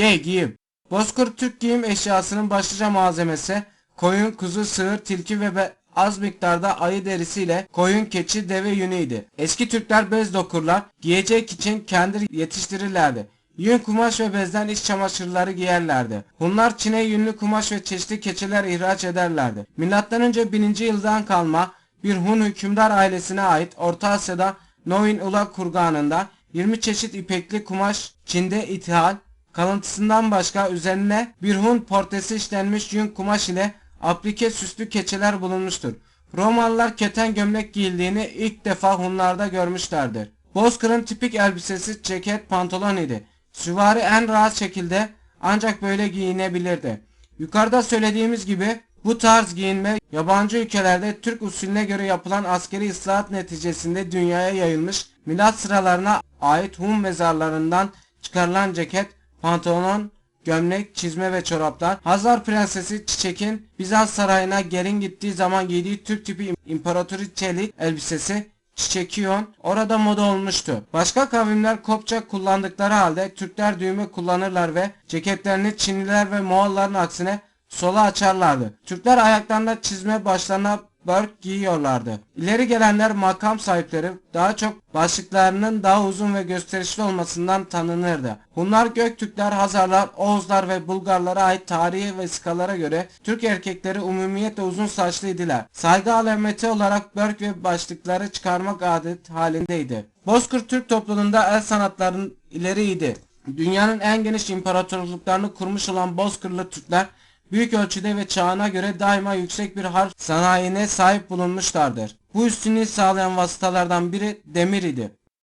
C. Giyim Bozkır Türk giyim eşyasının başlıca malzemesi koyun, kuzu, sığır, tilki ve be- az miktarda ayı derisiyle koyun, keçi, deve yünüydü. Eski Türkler bez dokurlar, giyecek için kendi yetiştirirlerdi. Yün kumaş ve bezden iç çamaşırları giyerlerdi. Hunlar Çin'e yünlü kumaş ve çeşitli keçiler ihraç ederlerdi. Milattan önce 1000. yıldan kalma bir Hun hükümdar ailesine ait Orta Asya'da Novin Ula kurganında 20 çeşit ipekli kumaş Çin'de ithal, kalıntısından başka üzerine bir Hun portresi işlenmiş yün kumaş ile aplike süslü keçeler bulunmuştur. Romalılar keten gömlek giyildiğini ilk defa Hunlarda görmüşlerdir. Bozkır'ın tipik elbisesi ceket pantolon idi. Süvari en rahat şekilde ancak böyle giyinebilirdi. Yukarıda söylediğimiz gibi bu tarz giyinme yabancı ülkelerde Türk usulüne göre yapılan askeri ıslahat neticesinde dünyaya yayılmış milat sıralarına ait Hun mezarlarından çıkarılan ceket, pantolon, gömlek, çizme ve çoraplar, Hazar Prensesi Çiçek'in Bizans sarayına gelin gittiği zaman giydiği Türk tipi imparatoriçelik elbisesi Çiçekiyon orada moda olmuştu. Başka kavimler kopça kullandıkları halde Türkler düğme kullanırlar ve ceketlerini Çinliler ve Moğolların aksine sola açarlardı. Türkler ayaklarına çizme başlarına börk giyiyorlardı. İleri gelenler makam sahipleri daha çok başlıklarının daha uzun ve gösterişli olmasından tanınırdı. Hunlar Göktürkler, Hazarlar, Oğuzlar ve Bulgarlara ait tarihi vesikalara göre Türk erkekleri umumiyetle uzun saçlıydılar. Saygı alameti olarak börk ve başlıkları çıkarmak adet halindeydi. Bozkır Türk toplumunda el sanatlarının ileriydi. Dünyanın en geniş imparatorluklarını kurmuş olan Bozkırlı Türkler büyük ölçüde ve çağına göre daima yüksek bir harf sanayine sahip bulunmuşlardır. Bu üstünlüğü sağlayan vasıtalardan biri demir idi.